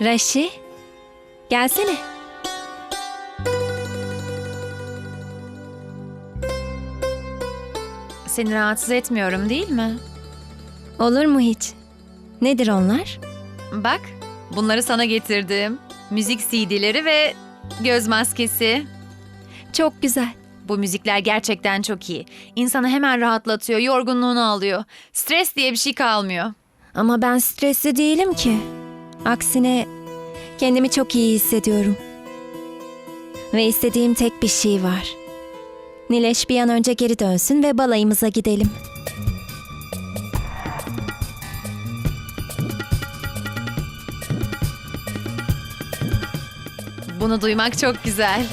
Raşi, gelsene. Seni rahatsız etmiyorum değil mi? Olur mu hiç? Nedir onlar? Bak, bunları sana getirdim. Müzik CD'leri ve göz maskesi. Çok güzel. Bu müzikler gerçekten çok iyi. İnsanı hemen rahatlatıyor, yorgunluğunu alıyor. Stres diye bir şey kalmıyor. Ama ben stresli değilim ki. Aksine kendimi çok iyi hissediyorum. Ve istediğim tek bir şey var. Nileş bir an önce geri dönsün ve balayımıza gidelim. Bunu duymak çok güzel.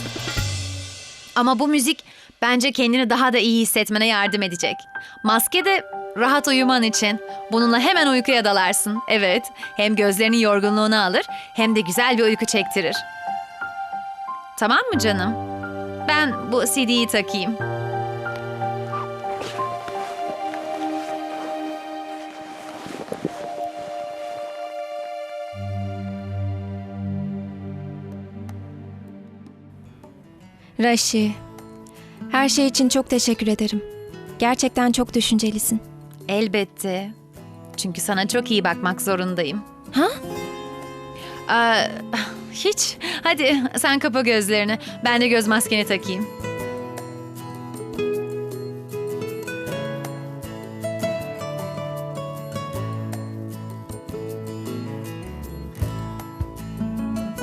Ama bu müzik bence kendini daha da iyi hissetmene yardım edecek. Maske de rahat uyuman için. Bununla hemen uykuya dalarsın. Evet, hem gözlerinin yorgunluğunu alır hem de güzel bir uyku çektirir. Tamam mı canım? Ben bu CD'yi takayım. Raşi, her şey için çok teşekkür ederim. Gerçekten çok düşüncelisin. Elbette. Çünkü sana çok iyi bakmak zorundayım. Ha? Aa, hiç. Hadi sen kapa gözlerini. Ben de göz maskeni takayım.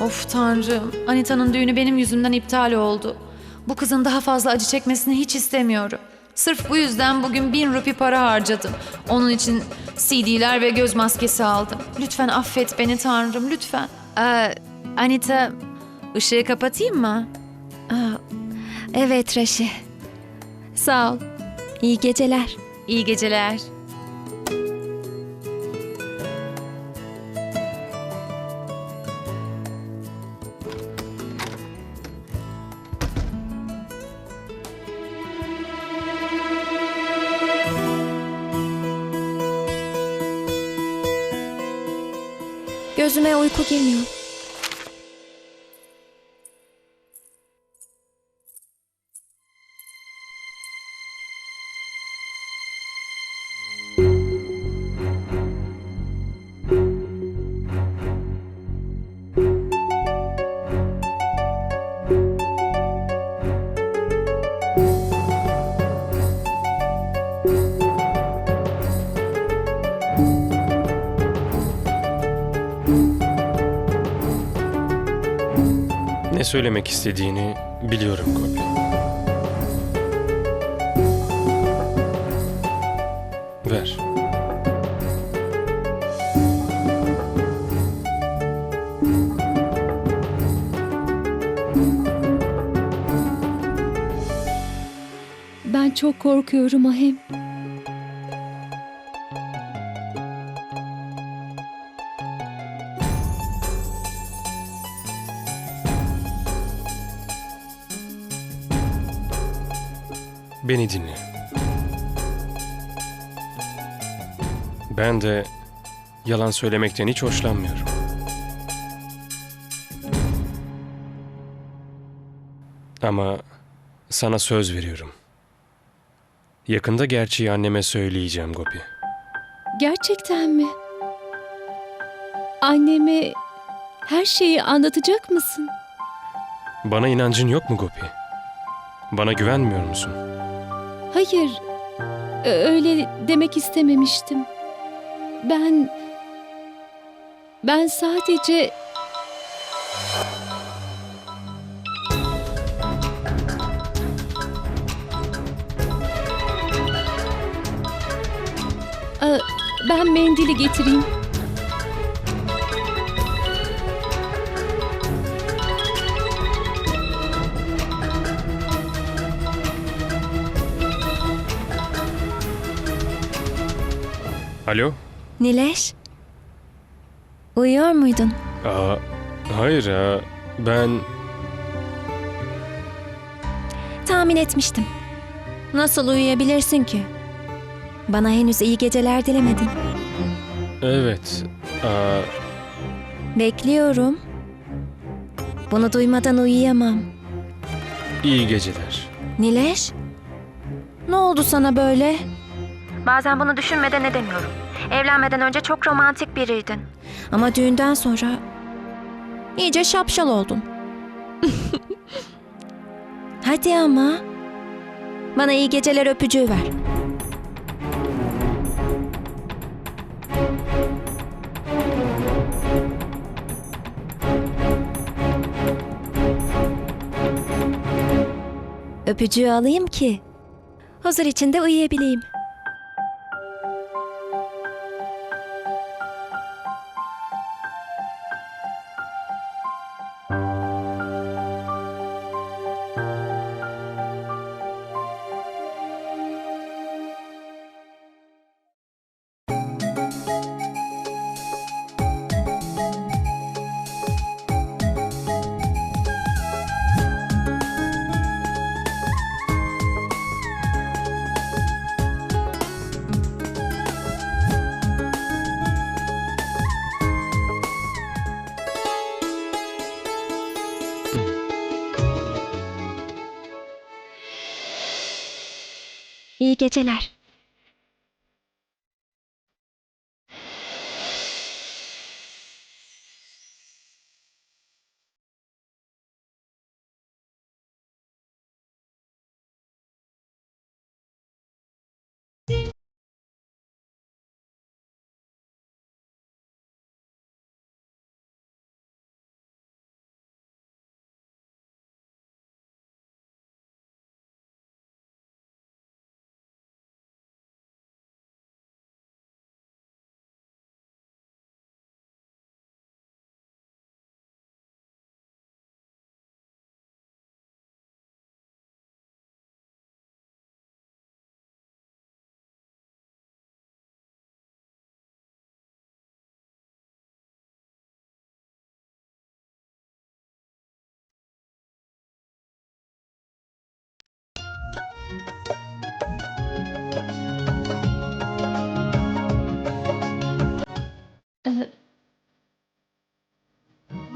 Of tanrım. Anita'nın düğünü benim yüzümden iptal oldu. Bu kızın daha fazla acı çekmesini hiç istemiyorum. Sırf bu yüzden bugün bin rupi para harcadım. Onun için CD'ler ve göz maskesi aldım. Lütfen affet beni tanrım, lütfen. Ee, Anita, ışığı kapatayım mı? Aa, evet Raşi. Sağ ol. İyi geceler. İyi geceler. Gözüme uyku girmiyor. Ne söylemek istediğini biliyorum Gopi. Ver. Ben çok korkuyorum Ahem. Beni dinle. Ben de yalan söylemekten hiç hoşlanmıyorum. Ama sana söz veriyorum. Yakında gerçeği anneme söyleyeceğim Gopi. Gerçekten mi? Anneme her şeyi anlatacak mısın? Bana inancın yok mu Gopi? Bana güvenmiyor musun? Hayır. Öyle demek istememiştim. Ben ben sadece Ben mendili getireyim. Alo? Nileş? Uyuyor muydun? Aa, hayır ya. Ben Tahmin etmiştim. Nasıl uyuyabilirsin ki? Bana henüz iyi geceler dilemedin. evet. Aa, Bekliyorum. Bunu duymadan uyuyamam. İyi geceler. Nileş? Ne oldu sana böyle? Bazen bunu düşünmeden edemiyorum. Evlenmeden önce çok romantik biriydin. Ama düğünden sonra iyice şapşal oldun. Hadi ama. Bana iyi geceler öpücüğü ver. Öpücüğü alayım ki huzur içinde uyuyabileyim. İyi geceler.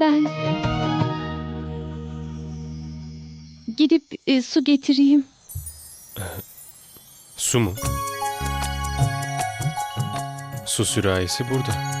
Ben gidip e, su getireyim. Su mu? Su sürahisi burada.